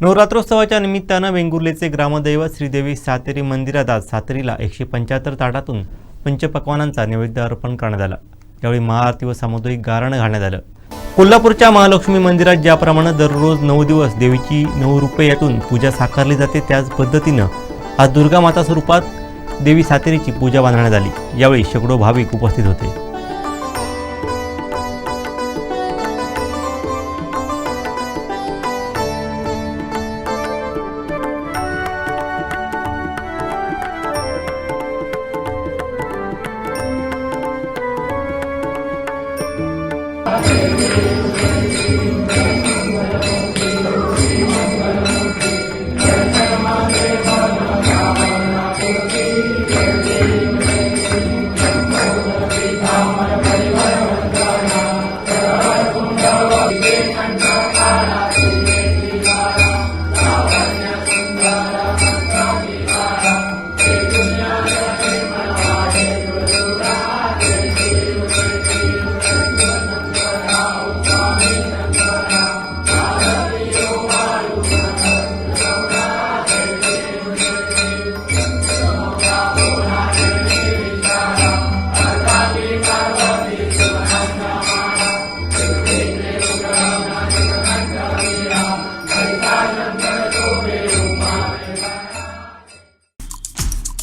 नवरात्रोत्सवाच्या निमित्तानं वेंगुर्लेचे ग्रामदैवत श्रीदेवी सातेरी मंदिरात आज सातेरीला एकशे पंच्याहत्तर ताटातून पंचपक्वानांचा नैवेद्य अर्पण करण्यात आला. यावेळी महाआरती व सामुदायिक गारणं घालण्यात आलं. कोल्हापूरच्या महालक्ष्मी मंदिरात ज्याप्रमाणे दररोज नऊ दिवस देवीची नऊ रुपये यातून पूजा साकारली जाते त्याच पद्धतीनं आज दुर्गा माता स्वरूपात देवी सातेरीची पूजा बांधण्यात आली. यावेळी शेकडो भाविक उपस्थित होते. おはようございます。